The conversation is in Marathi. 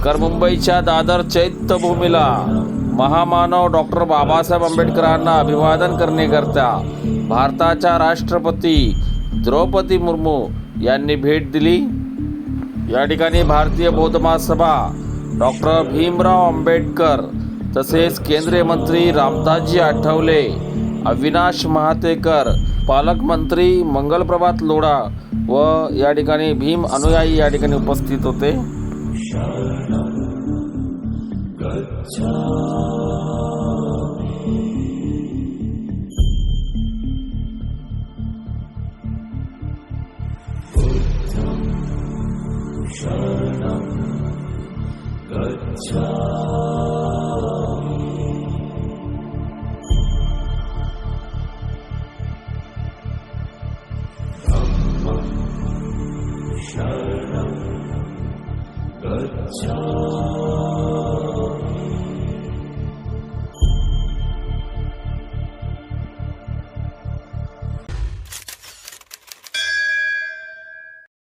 नमस्कार. मुंबईच्या दादर चैत्यभूमीला महामानव डॉक्टर बाबासाहेब आंबेडकरांना अभिवादन करण्याकरता भारताच्या राष्ट्रपती द्रौपदी मुर्मू यांनी भेट दिली. या ठिकाणी भारतीय बौद्ध महासभा डॉक्टर भीमराव आंबेडकर तसेच केंद्रीय मंत्री रामदासजी आठवले अविनाश महातेकर पालकमंत्री मंगलप्रभात लोढा व या ठिकाणी भीम अनुयायी या ठिकाणी उपस्थित होते. शरणं गच्छामि बुद्धं शरणं गच्छामि धम्मं शरणं 呃家。